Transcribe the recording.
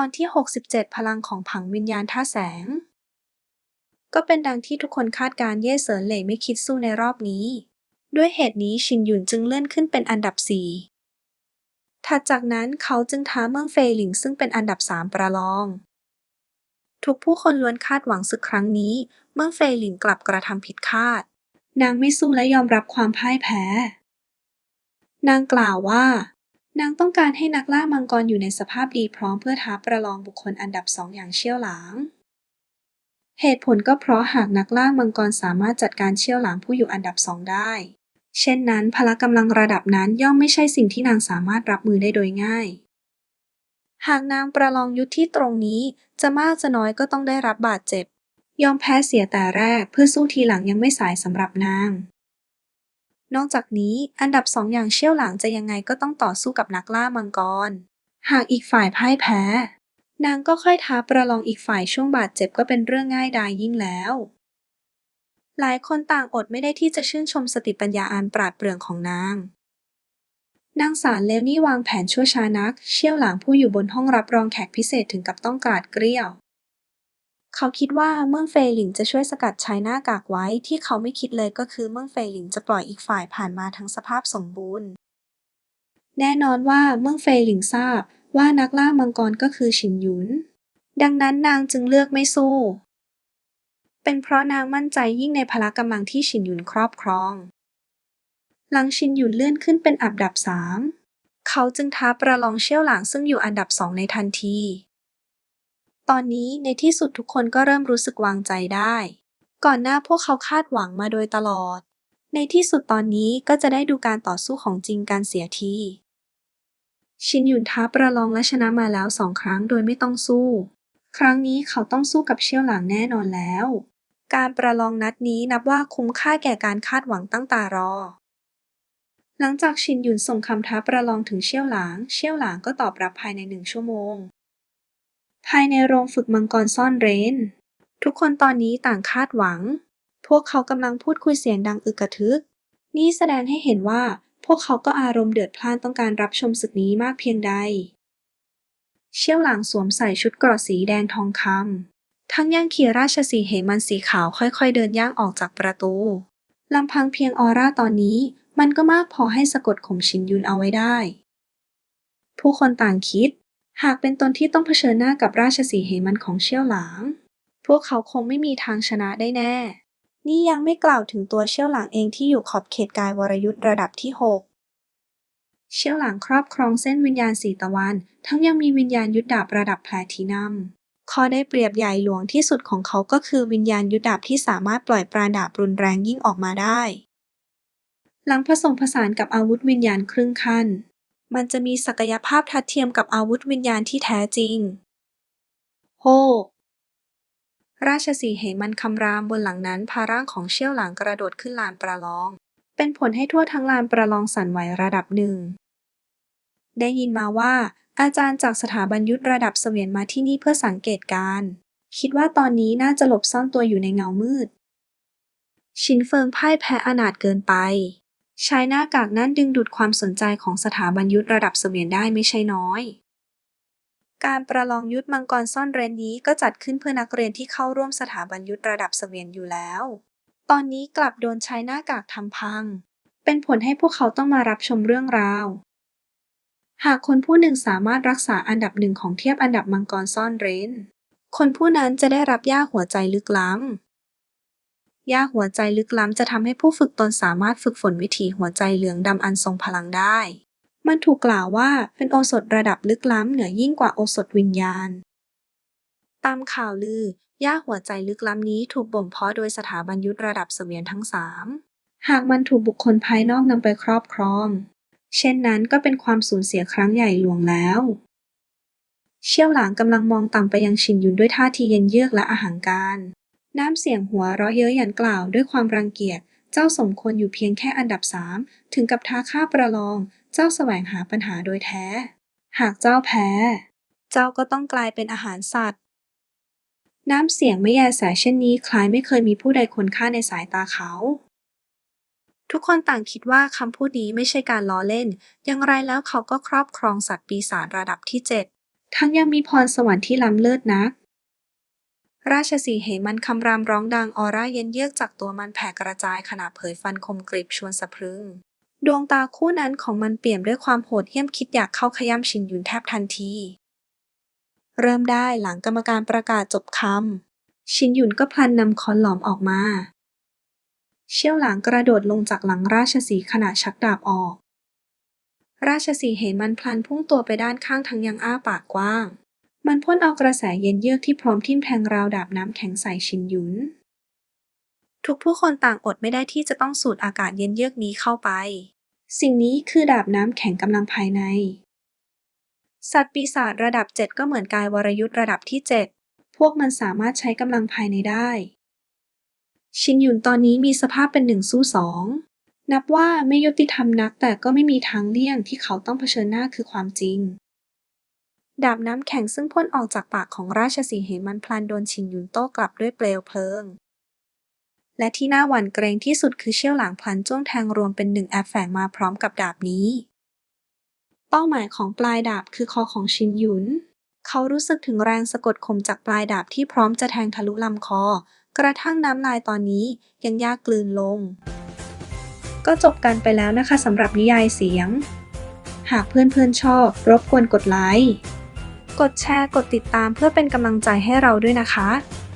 ตอนที่ 67 พลังของผังวิญญาณท่าแสง ก็เป็นดังที่ทุกคนคาดการ์เย่เสินเหล่ไม่คิดสู้ในรอบนี้ ด้วยเหตุนี้ชินหยุนจึงเลื่อนขึ้นเป็นอันดับ 4 ถัดจากนั้นเขาจึงท้าเมืองเฟยหลิงซึ่งเป็นอันดับ 3 ประลอง ทุกผู้คนล้วนคาดหวังศึกครั้งนี้ เมืองเฟยหลิงกลับกระทำผิดคาด นางไม่สู้และยอมรับความพ่ายแพ้ นางกล่าวว่า นางต้องการให้นักล่ามังกรอยู่ในสภาพดีพร้อมเพื่อท้าประลองบุคคลอันดับสองอย่างเชี่ยวหลาง เหตุผลก็เพราะหากนักล่ามังกรสามารถจัดการเชี่ยวหลางผู้อยู่อันดับสองได้ เช่นนั้น พละกำลังระดับนั้นย่อมไม่ใช่สิ่งที่นางสามารถรับมือได้โดยง่าย หากนางประลองยุทธที่ตรงนี้จะมากจะน้อยก็ต้องได้รับบาดเจ็บ ยอมแพ้เสียแต่แรกเพื่อสู้ทีหลังยังไม่สายสำหรับนาง นอกจากนี้อันดับสองอย่างเชี่ยวหลางจะยังไงก็ต้องต่อสู้กับนักล่ามังกร หากอีกฝ่ายพ่ายแพ้ นางก็ค่อยท้าประลองอีกฝ่ายช่วงบาดเจ็บก็เป็นเรื่องง่ายดายยิ่งแล้ว หลายคนต่างอดไม่ได้ที่จะชื่นชมสติปัญญาอันปราดเปรื่องของนาง นางสารเลวนี่วางแผนชั่วช้านัก เชี่ยวหลางผู้อยู่บนห้องรับรองแขกพิเศษถึงกับต้องกราดเกลี้ยว เขาคิดว่าเมืองเฟยหลิงจะช่วยสกัดชายหน้ากากไว้ ที่เขาไม่คิดเลยก็คือเมืองเฟยหลิงจะปล่อยอีกฝ่ายผ่านมาทั้งสภาพสมบูรณ์ แน่นอนว่าเมืองเฟยหลิงทราบว่านักล่ามังกรก็คือฉินหยุน ดังนั้นนางจึงเลือกไม่สู้ เป็นเพราะนางมั่นใจยิ่งในพละกำลังที่ฉินหยุนครอบครอง หลังชินหยุนเลื่อนขึ้นเป็นอันดับสามเขาจึงท้าประลองเชี่ยวหลางซึ่งอยู่อันดับสองในทันที ตอนนี้ในที่สุดทุกคนก็เริ่มรู้สึกวางใจได้ ก่อนหน้าพวกเขาคาดหวังมาโดยตลอด ในที่สุดตอนนี้ก็จะได้ดูการต่อสู้ของจริงการเสียที ชินหยุนท้าประลองและชนะมาแล้วสองครั้งโดยไม่ต้องสู้ ครั้งนี้เขาต้องสู้กับเชี่ยวหลางแน่นอนแล้ว การประลองนัดนี้นับว่าคุ้มค่าแก่การคาดหวังตั้งตารอ หลังจากชินหยุนส่งคำท้าประลองถึงเชี่ยวหลาง เชี่ยวหลางก็ตอบรับภายในหนึ่งชั่วโมง ภายในโรงฝึกมังกรซ่อนเร้น ทุกคนตอนนี้ต่างคาดหวัง พวกเขากำลังพูดคุยเสียงดังอึกกระทึก นี่แสดงให้เห็นว่าพวกเขาก็อารมณ์เดือดพล่านต้องการรับชมศึกนี้มากเพียงใด เชี่ยวหลางสวมใส่ชุดเกราะสีแดงทองคำทั้งย่างขี่ราชสีห์เหมันสีขาวค่อยๆ เดินย่างออกจากประตูลำพังเพียงออร่าตอนนี้ มันก็มากพอให้สะกดข่มชินยุนเอาไว้ได้ ผู้คนต่างคิด หากเป็นตนที่ต้องเผชิญหน้ากับราชสีห์เหมันของเชี่ยวหลาง พวกเขาคงไม่มีทางชนะได้แน่ นี่ยังไม่กล่าวถึงตัวเชี่ยวหลางเองที่อยู่ขอบเขตกายวรยุทธ์ระดับที่ 6 เชี่ยวหลางครอบครองเส้นวิญญาณสีตะวัน ทั้งยังมีวิญญาณยุทธดาบระดับแพลทินัมข้อได้เปรียบใหญ่หลวงที่สุดของเขาก็คือวิญญาณยุทธดาบที่สามารถปล่อยปราดาบรุนแรงยิ่งออกมาได้ หลังผสมผสานกับอาวุธวิญญาณครึ่งขั้น มันจะมีศักยภาพทัดเทียมกับอาวุธวิญญาณที่แท้จริง โฮราชสีห์เหมันคำรามบนหลังนั้นพาร่างของเชี่ยวหลางกระโดดขึ้นลานประลอง เป็นผลให้ทั่วทั้งลานประลองสั่นไหวระดับหนึ่ง ได้ยินมาว่า อาจารย์จากสถาบันยุทธระดับเสวียนมาที่นี่เพื่อสังเกตการณ์คิดว่าตอนนี้น่าจะหลบซ่อนตัวอยู่ในเงามืด ชินเฟิงพ่ายแพ้อนาถเกินไป ชายหน้ากากนั้นดึงดูดความสนใจของสถาบันยุทธระดับเสวียนได้ไม่ใช่น้อย การประลองยุทธมังกรซ่อนเร้นนี้ก็จัดขึ้นเพื่อนักเรียนที่เข้าร่วมสถาบันยุทธระดับเสวียนอยู่แล้ว ตอนนี้กลับโดนชายหน้ากากทำพัง เป็นผลให้พวกเขาต้องมารับชมเรื่องราว หากคนผู้หนึ่งสามารถรักษาอันดับหนึ่งของเทียบอันดับมังกรซ่อนเร้น คนผู้นั้นจะได้รับย่าหัวใจลึกล้ำ ยาหัวใจลึกล้ำจะทำให้ผู้ฝึกตนสามารถฝึกฝนวิถีหัวใจเหลืองดำอันทรงพลังได้ มันถูกกล่าวว่าเป็นโอสถระดับลึกล้ำเหนือยิ่งกว่าโอสถวิญญาณ ตามข่าวลือ ย่าหัวใจลึกล้ำนี้ถูกบ่มเพาะโดยสถาบันยุทธระดับเสวียนทั้งสามหากมันถูกบุคคลภายนอกนำไปครอบครอง เช่นนั้นก็เป็นความสูญเสียครั้งใหญ่หลวงแล้ว เชี่ยวหลางกำลังมองต่ำไปยังชินยุนด้วยท่าทีเย็นเยือกและอาหังการ น้ำเสียงหัวเราะเย้ยหยันกล่าวด้วยความรังเกียจ เจ้าสมควรอยู่เพียงแค่อันดับสาม ถึงกับท้าข้าประลอง เจ้าแสวงหาปัญหาโดยแท้ หากเจ้าแพ้ เจ้าก็ต้องกลายเป็นอาหารสัตว์ น้ำเสียงไม่แยแสเช่นนี้คล้ายไม่เคยมีผู้ใดควรค่าในสายตาเขาทุกคนต่างคิดว่าคำพูดนี้ไม่ใช่การล้อเล่น อย่างไรแล้วเขาก็ครอบครองสัตว์ปีศาจระดับที่ 7 ทั้งยังมีพรสวรรค์ที่ล้ำเลิศนัก ราชสีห์เหมันคำรามร้องดังออร่าเย็นเยือกจากตัวมันแผ่กระจายขณะเผยฟันคมกริบชวนสะพรึง ดวงตาคู่นั้นของมันเปี่ยมด้วยความโหดเหี้ยมคิดอยากเข้าขย้ำชินยุนแทบทันที เริ่มได้หลังกรรมการประกาศจบคำ ชินยุนก็พลันนำคอนหลอมออกมา เชี่ยวหลางกระโดดลงจากหลังราชสีห์ขณะชักดาบออก ราชสีห์เหมันพลันพุ่งตัวไปด้านข้างทั้งยังอ้าปากกว้าง มันพ่นเอากระแสเย็นเยือกที่พร้อมทิ่มแทงราวดาบน้ำแข็งใส่ชินหยุน ทุกผู้คนต่างอดไม่ได้ที่จะต้องสูดอากาศเย็นเยือกนี้เข้าไป สิ่งนี้คือดาบน้ำแข็งกำลังภายใน สัตว์ปีศาจระดับ 7 ก็เหมือนกายวรยุทธ์ระดับที่ 7 พวกมันสามารถใช้กำลังภายในได้ ชินหยุนตอนนี้มีสภาพเป็นหนึ่งสู้สองนับว่าไม่ยุติธรรมนักแต่ก็ไม่มีทางเลี่ยงที่เขาต้องเผชิญหน้าคือความจริง ดาบน้ำแข็งซึ่งพ่นออกจากปากของราชสีห์เหมันพลันโดนชินหยุนโต้กลับด้วยเปลวเพลิง และที่น่าหวั่นเกรงที่สุดคือเชี่ยวหลางพลันจ้วงแทงรวมเป็นหนึ่งแอบแฝงมาพร้อมกับดาบนี้ เป้าหมายของปลายดาบคือคอของชินหยุน เขารู้สึกถึงแรงสะกดข่มจากปลายดาบที่พร้อมจะแทงทะลุลำคอ กระทั่งน้ำลายตอนนี้ยังยากกลืนลง ก็จบกันไปแล้วนะคะสำหรับนิยายเสียง หากเพื่อนๆชอบ รบกวนกดไลค์ กดแชร์ กดติดตามเพื่อเป็นกำลังใจให้เราด้วยนะคะ